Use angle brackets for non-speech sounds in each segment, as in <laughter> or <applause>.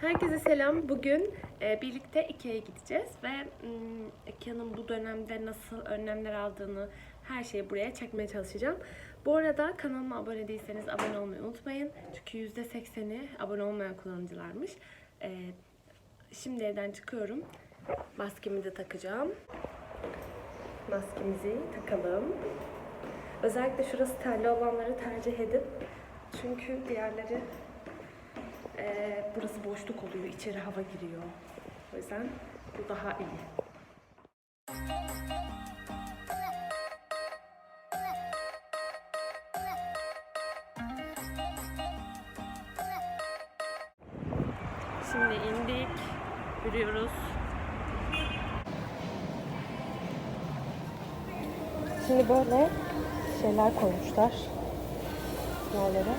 Herkese selam. Bugün e, birlikte Ikea'ya gideceğiz ve mm, Ikea'nın bu dönemde nasıl önlemler aldığını her şeyi buraya çekmeye çalışacağım. Bu arada kanalıma abone değilseniz abone olmayı unutmayın. Çünkü %80'i abone olmayan kullanıcılarmış. E, şimdi evden çıkıyorum. Maskemi de takacağım. Maskemizi takalım. Özellikle şurası telli olanları tercih edin. Çünkü diğerleri ee, burası boşluk oluyor, içeri hava giriyor. O yüzden bu daha iyi. Şimdi indik, yürüyoruz. Şimdi böyle şeyler koymuşlar yerlere.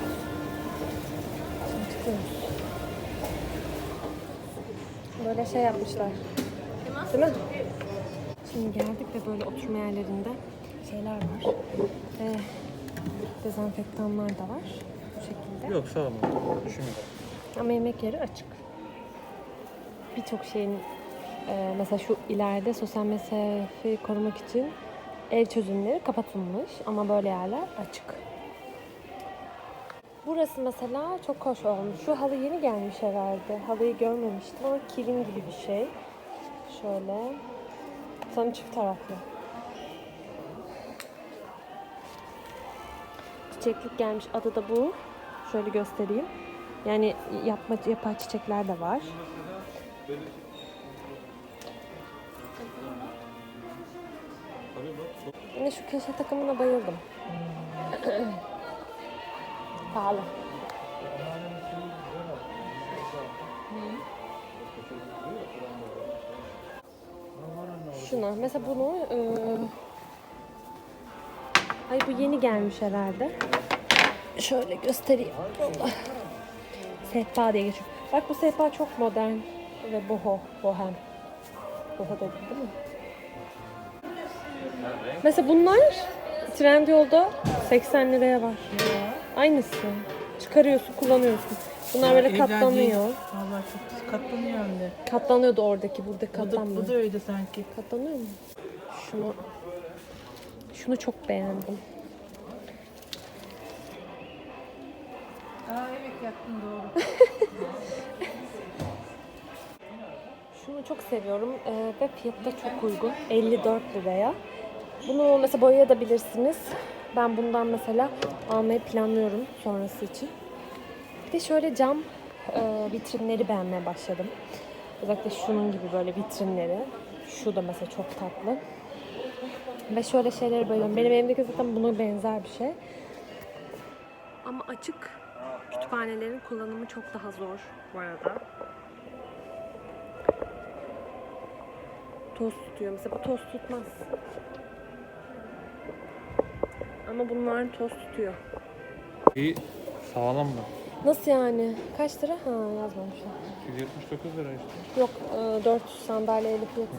Şimdi çıkıyoruz. Böyle şey yapmışlar. Değil mi? Şimdi geldik ve böyle oturma yerlerinde şeyler var. Ve dezenfektanlar da var. Bu şekilde. Yok sağ olun. Düşünmüyorum. Ama yemek yeri açık. Birçok şeyin e, mesela şu ileride sosyal mesafeyi korumak için ev çözümleri kapatılmış ama böyle yerler açık. Burası mesela çok hoş olmuş. Şu halı yeni gelmiş herhalde. Halıyı görmemiştim ama kilim gibi bir şey. Şöyle. Sanırım çift taraflı. Çiçeklik gelmiş. Adı da bu. Şöyle göstereyim. Yani yapma yapay çiçekler de var. Yine şu köşe takımına bayıldım. <clears throat> Pahalı. Şuna. Mesela bunu e... Ay bu yeni gelmiş herhalde. Şöyle göstereyim. Allah. Sehpa diye geçiyor. Bak bu sehpa çok modern ve boho, bohem. Boho dedi değil mi? Mesela bunlar Trendyol'da 80 liraya var. Aynısı. Çıkarıyorsun, kullanıyorsun. Bunlar böyle katlanıyor. Vallahi çok katlanıyor hem de. Katlanıyordu oradaki, burada Bu da, katlanmıyor. bu da öyle sanki. Katlanıyor mu? Şunu şunu çok beğendim. Aa evet yaktın doğru. <laughs> Şunu çok seviyorum ee, ve fiyatı da çok uygun. 54 liraya. Bunu mesela boyayabilirsiniz. Ben bundan mesela almayı planlıyorum sonrası için. Bir de şöyle cam e, vitrinleri beğenmeye başladım. Özellikle şunun gibi böyle vitrinleri. Şu da mesela çok tatlı. Ve şöyle şeyleri bayılıyorum. Benim evimdeki zaten buna benzer bir şey. Ama açık kütüphanelerin kullanımı çok daha zor bu arada. Toz tutuyor. Mesela bu toz tutmaz. Ama bunlar toz tutuyor. İyi sağlam mı? Nasıl yani? Kaç lira? Ha yazmamışlar. 179 lira işte. Yok, e, 400 sandalyeli fiyatı.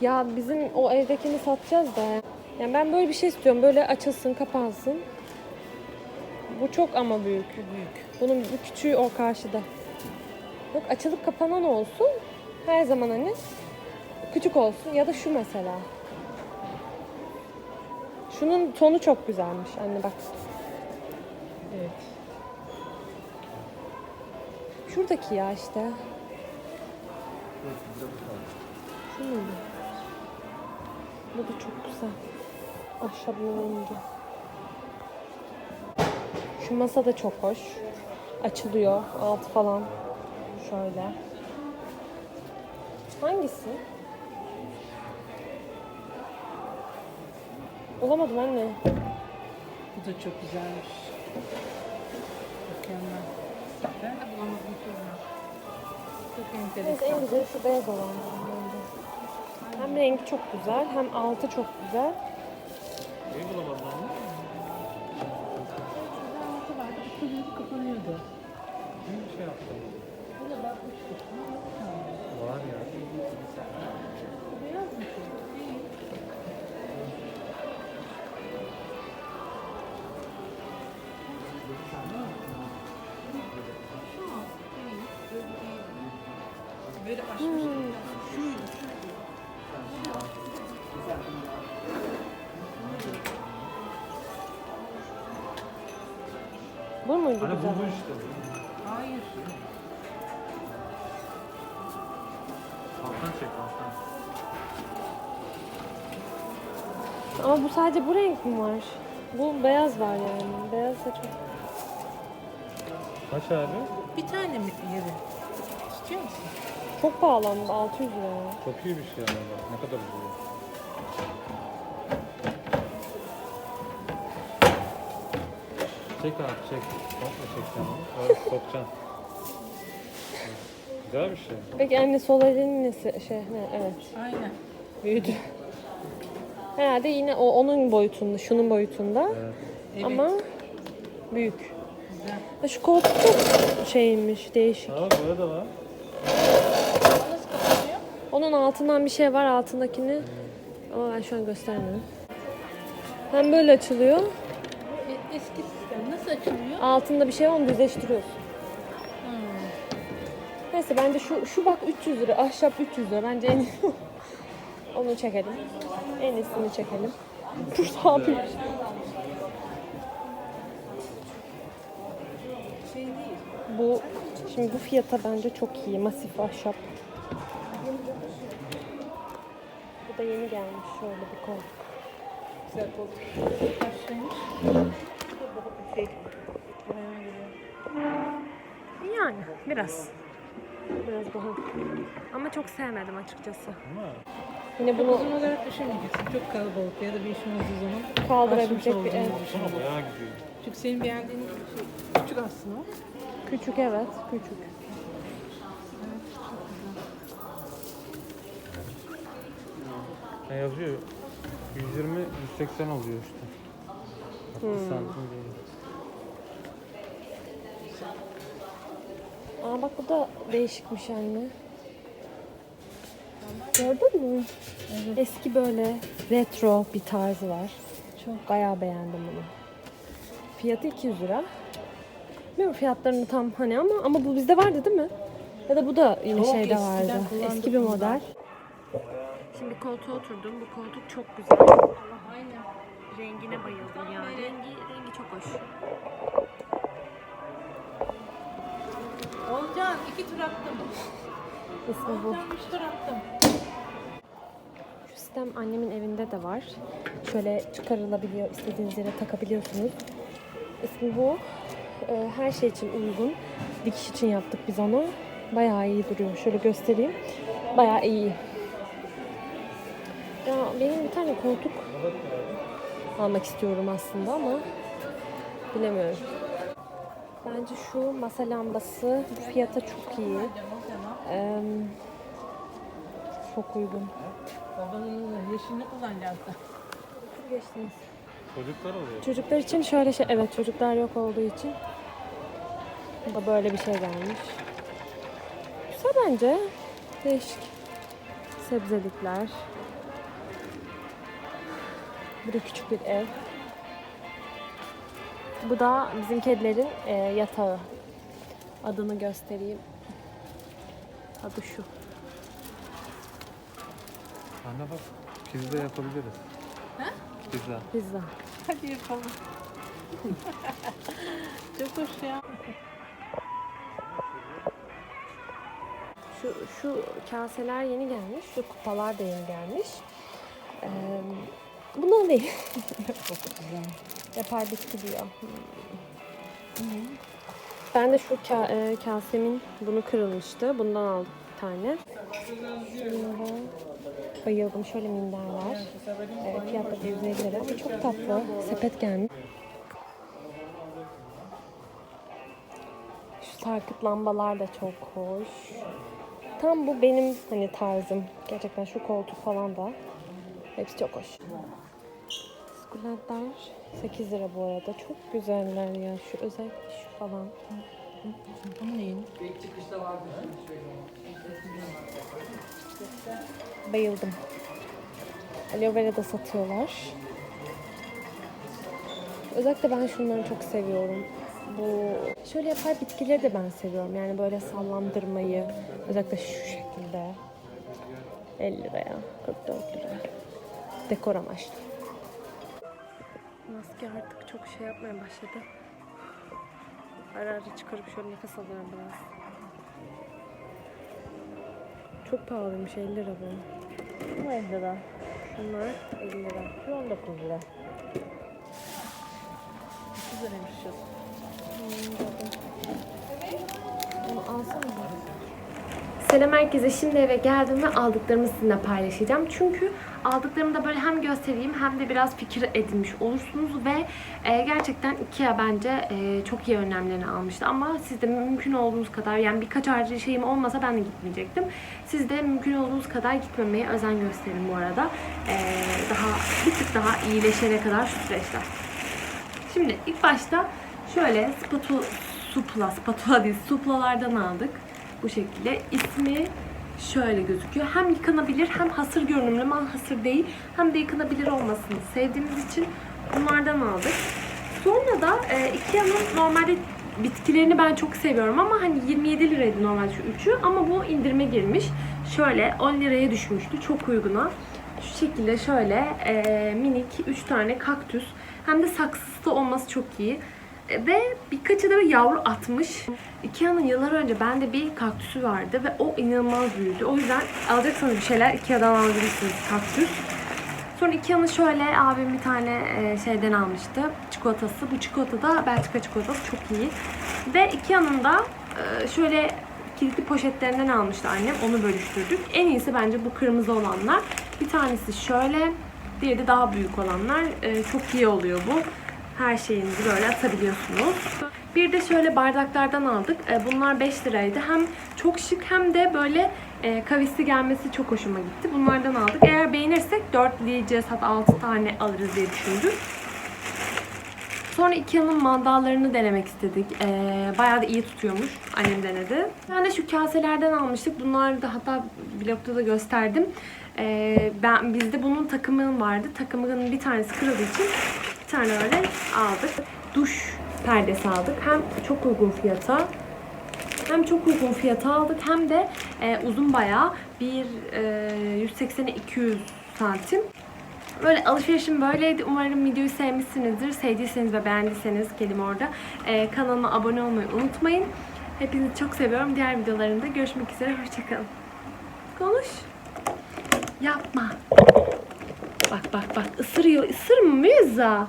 Ya bizim o evdekini satacağız da. Yani ben böyle bir şey istiyorum. Böyle açılsın, kapansın. Bu çok ama büyük. Büyük. Bunun bir küçüğü o karşıda. Yok açılıp kapanan olsun. Her zaman hani küçük olsun ya da şu mesela. Şunun tonu çok güzelmiş anne bak. Evet. Şuradaki ya işte. Şu muydu? Bu da çok güzel. Ahşabın rengi. Şu masa da çok hoş. Açılıyor. Altı falan. Şöyle. Hangisi? Bulamadım anne. Bu da çok güzelmiş. Mükemmel. Ben de bulamadım sonra. Çok Neyse enteresan. en güzeli şu beyaz olan. Hem rengi çok güzel hem altı çok güzel. Neyi bulamadın Bu muydu Hani güzel? bu bu işte. Hayır. Alttan çek alttan. Ama bu sadece bu renk mi var? Bu beyaz var yani. Beyaz da çok... Kaç abi? Bir tane mi yeri? İstiyor musun? Çok pahalandı. 600 lira. Çok iyi bir şey yani bak. Ne kadar güzel. Çek abi çek. Komple çek onu. Öyle sokacaksın. Güzel bir şey. Peki anne sol elinin nesi? Şey, ne? Evet. Aynen. Büyüdü. Herhalde yine o onun boyutunda, şunun boyutunda. Evet. Evet. Ama büyük. Güzel. Ha, Şu koltuk şeymiş, değişik. Aa böyle de var. Onun altından bir şey var, altındakini. Ama ben şu an göstermiyorum. Hem böyle açılıyor. E, eski sistem nasıl açılıyor? Altında bir şey var, onu düzleştiriyorsun. Hmm. Neyse bence şu şu bak 300 lira. Ahşap 300 lira. Bence en. <laughs> Onu çekelim. En iyisini çekelim. <laughs> Abi. Şey değil. Bu şimdi bu fiyata bence çok iyi. Masif ahşap. Yeni gelmiş şöyle bir koltuk. Güzel koltuk. Kaçtaymış? Şey. Yani biraz. Biraz daha. Ama çok sevmedim açıkçası. Ama Yine bunu Uzun olarak düşünmeyeceksin. Çok kalabalık ya da bir işin olduğu zaman kaldırabilecek bir ev. gidiyor. Çünkü senin beğendiğin şey küçük aslında. Küçük evet, küçük. Ne yazıyor? 120 180 oluyor işte. 60 santim değil. Aa bak bu da değişikmiş anne. Gördün mü? Eski böyle retro bir tarzı var. Çok bayağı beğendim bunu. Fiyatı 200 lira. Bilmiyorum fiyatlarını tam hani ama ama bu bizde vardı değil mi? Ya da bu da yine Çok şeyde vardı. Eski bir model. Şimdi koltuğa oturdum. Bu koltuk çok güzel. Aynen. Rengine bayıldım ya. Rengi, rengi çok hoş. Olcan iki tur attım. İsmi bu. Olcan üç tur attım. Şu sistem annemin evinde de var. Şöyle çıkarılabiliyor, istediğiniz yere takabiliyorsunuz. İsmi bu. Ee, her şey için uygun. Dikiş için yaptık biz onu. Bayağı iyi duruyor. Şöyle göstereyim. Bayağı iyi. Ya benim bir tane koltuk almak istiyorum aslında ama bilemiyorum. Bence şu masa lambası fiyata çok iyi. Ee, çok uygun. Babanın yeşilini kullanacağız da. Geçtiniz. Çocuklar oluyor. Çocuklar için şöyle şey, evet çocuklar yok olduğu için da böyle bir şey gelmiş. Güzel bence. Değişik. Sebzelikler. Bu da küçük bir ev. Bu da bizim kedilerin e, yatağı. Adını göstereyim. Adı şu. Anne bak pizza yapabiliriz. Ha? Pizza. Pizza. Hadi yapalım. <laughs> Çok hoş ya. Şu, şu kaseler yeni gelmiş. Şu kupalar da yeni gelmiş. Ee, bundan değil. Yapar bitki diyor. Ben de şu ka- e, kasemin bunu kırılmıştı. Bundan aldım bir tane. Şunlara bayıldım. Şöyle minder var. E, fiyatları da 150 lira. Bu çok tatlı. Sepet gelmiş. Şu sarkıt lambalar da çok hoş. Tam bu benim hani tarzım. Gerçekten şu koltuk falan da. Hepsi çok hoş. Sukulentler 8 lira bu arada. Çok güzeller ya. Şu özellikle şu falan. Bunu yiyin. Bayıldım. Aloe vera da satıyorlar. Özellikle ben şunları çok seviyorum. Bu şöyle yapay bitkileri de ben seviyorum. Yani böyle sallandırmayı, özellikle şu şekilde şekilde. 50 liraya, 44 lira. Dekor amaçlı. Maske artık çok şey yapmaya başladı. Ara ara çıkarıp şöyle nefes alıyorum biraz. Çok pahalıymış 50 lira bu. Bu 50 lira. Bunlar 50 lira. Şu 19 lira. 30 liraymış şu. Onu alsana. Selam herkese. Şimdi eve geldim ve aldıklarımı sizinle paylaşacağım. Çünkü aldıklarımı da böyle hem göstereyim hem de biraz fikir edinmiş olursunuz ve e, gerçekten Ikea bence e, çok iyi önlemlerini almıştı. Ama siz de mümkün olduğunuz kadar yani birkaç harcı şeyim olmasa ben de gitmeyecektim. Siz de mümkün olduğunuz kadar gitmemeye özen gösterin bu arada. E, daha bir tık daha iyileşene kadar şu süreçler. Şimdi ilk başta şöyle spatu, supla, spatula değil, suplalardan aldık. Bu şekilde. İsmi şöyle gözüküyor. Hem yıkanabilir hem hasır görünümlü ama hasır değil. Hem de yıkanabilir olmasını sevdiğimiz için bunlardan aldık. Sonra da e, Ikea'nın normalde bitkilerini ben çok seviyorum ama hani 27 liraydı normalde şu üçü ama bu indirime girmiş. Şöyle 10 liraya düşmüştü. Çok uyguna. Şu şekilde şöyle e, minik 3 tane kaktüs hem de saksısı da olması çok iyi. Ve birkaçı da yavru atmış. Ikea'nın yıllar önce bende bir kaktüsü vardı ve o inanılmaz büyüdü. O yüzden alacaksanız bir şeyler Ikea'dan alabilirsiniz kaktüs. Sonra Ikea'nın şöyle abim bir tane e, şeyden almıştı. Çikolatası. Bu çikolata da Belçika çikolatası çok iyi. Ve Ikea'nın da e, şöyle kilitli poşetlerinden almıştı annem. Onu bölüştürdük. En iyisi bence bu kırmızı olanlar. Bir tanesi şöyle, diğeri de daha büyük olanlar. E, çok iyi oluyor bu. Her şeyinizi böyle atabiliyorsunuz. Bir de şöyle bardaklardan aldık. E, bunlar 5 liraydı. Hem çok şık hem de böyle e, kavisli gelmesi çok hoşuma gitti. Bunlardan aldık. Eğer beğenirsek 4 diyeceğiz hatta 6 tane alırız diye düşündük. Sonra Ikea'nın mandallarını denemek istedik. Ee, bayağı da iyi tutuyormuş. Annem denedi. Ben de şu kaselerden almıştık. Bunlar da hatta vlogda da gösterdim. Ee, ben Bizde bunun takımı vardı. Takımının bir tanesi kırıldığı için tane öyle aldık. Duş perdesi aldık. Hem çok uygun fiyata hem çok uygun fiyata aldık hem de e, uzun bayağı bir e, 180'e 200 santim. Böyle alışverişim böyleydi. Umarım videoyu sevmişsinizdir. Sevdiyseniz ve beğendiyseniz kelime orada. Ee, kanalıma abone olmayı unutmayın. Hepinizi çok seviyorum. Diğer videolarımda görüşmek üzere. Hoşçakalın. Konuş. Yapma. Bak bak bak ısırıyor. Isırma Mirza.